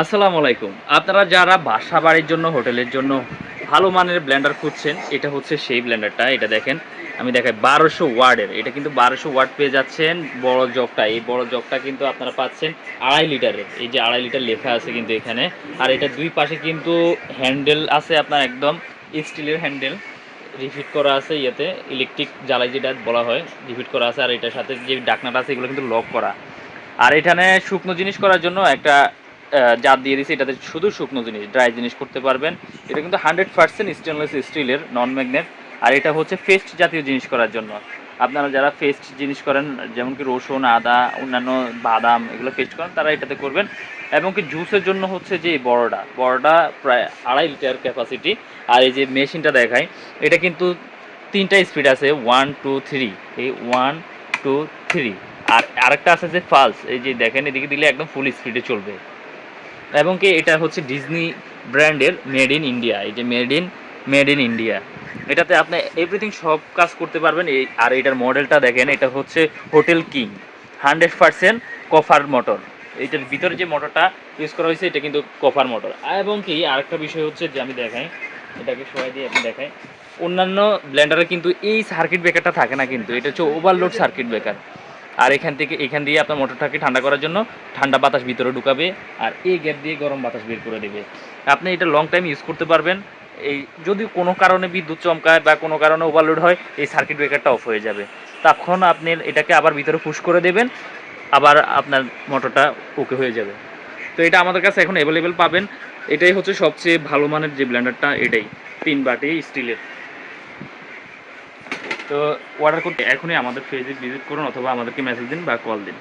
আসসালামু আলাইকুম। আপনারা যারা বাসা বাড়ির জন্য, হোটেলের জন্য ভালো মানের ব্লেন্ডার খুঁজছেন, এটা হচ্ছে সেই ব্লেন্ডারটা এটা দেখেন, আমি দেখাই বারোশো ওয়ার্ডের, এটা কিন্তু বারোশো ওয়ার্ড পেয়ে যাচ্ছেন বড় জগটা, এই বড় জগটা কিন্তু আপনারা পাচ্ছেন আড়াই লিটারের, এই যে আড়াই লিটার লেখা আছে কিন্তু এখানে, আর এটা দুই পাশে কিন্তু হ্যান্ডেল আছে আপনার একদম স্টিলের হ্যান্ডেল রিফিট করা আছে ইয়েতে ইলেকট্রিক জ্বালাই যেটা বলা হয় রিফিট করা আছে, আর এটার সাথে যে ডাকনাটা আছে, এগুলো কিন্তু লক করা। আর এখানে শুকনো জিনিস করার জন্য একটা জাত দিয়ে দিয়েছি, এটাতে শুধু শুকনো জিনিস ড্রাই জিনিস করতে পারবেন। এটা কিন্তু হান্ড্রেড পার্সেন্ট স্টেনলেস স্টিলের নন ম্যাগনেট আর এটা হচ্ছে ফেস্ট জাতীয় জিনিস করার জন্য। আপনারা যারা ফেস্ট জিনিস করেন, যেমন কি রসুন, আদা, অন্যান্য বাদাম, এগুলো ফেস্ট করেন, তারা এটাতে করবেন। এবং কি জুসের জন্য হচ্ছে যে বড়টা বড়টা প্রায় আড়াই লিটার ক্যাপাসিটি আর এই যে মেশিনটা দেখায় এটা কিন্তু তিনটা স্পিড আছে ওয়ান টু থ্রি এই ওয়ান টু থ্রি আর আরেকটা আছে যে ফালস এই যে দেখেন, এদিকে দিলে একদম ফুল স্পিডে চলবে। এবং কি এটা হচ্ছে ডিজনি ব্র্যান্ডের মেড ইন ইন্ডিয়া এই যে made in made in India এটাতে আপনি এভরিথিং সব কাজ করতে পারবেন। এই আর এটার মডেলটা দেখেন, এটা হচ্ছে hotel king hundred percent copper motor এইটার ভিতরে যে মোটরটা ইউজ করা হয়েছে, এটা কিন্তু কফার মোটর এবং কি, আরেকটা বিষয় হচ্ছে যে আমি দেখাই, এটাকে সবাই দিয়ে আপনি দেখাই। অন্যান্য ব্লেন্ডারে কিন্তু এই সার্কিট ব্রেকারটা থাকে না কিন্তু, এটা হচ্ছে ওভারলোড সার্কিট ব্রেকার আর এখান থেকে এখান দিয়ে আপনার মোটরটাকে ঠান্ডা করার জন্য ঠান্ডা বাতাস ভিতরে ঢুকাবে আর এই গ্যাপ দিয়ে গরম বাতাস বের করে দেবে। আপনি এটা লং টাইম ইউজ করতে পারবেন। এই যদি কোনো কারণে বিদ্যুৎ চমকায় বা কোনো কারণে ওভারলোড হয়, এই সার্কিট ব্রেকারটা অফ হয়ে যাবে। তখন আপনি এটাকে আবার ভিতরে পুশ করে দেবেন, আবার আপনার মোটরটা ওকে হয়ে যাবে। তো এটা আমাদের কাছে এখন অ্যাভেলেবেল পাবেন। এটাই হচ্ছে সবচেয়ে ভালো মানের যে ব্ল্যান্ডারটা এটাই। তিন বাটি স্টিলের তো অর্ডার করতে এখনই আমাদের ফেসবুক ভিজিট করুন অথবা আমাদেরকে মেসেজ দিন বা কল দিন।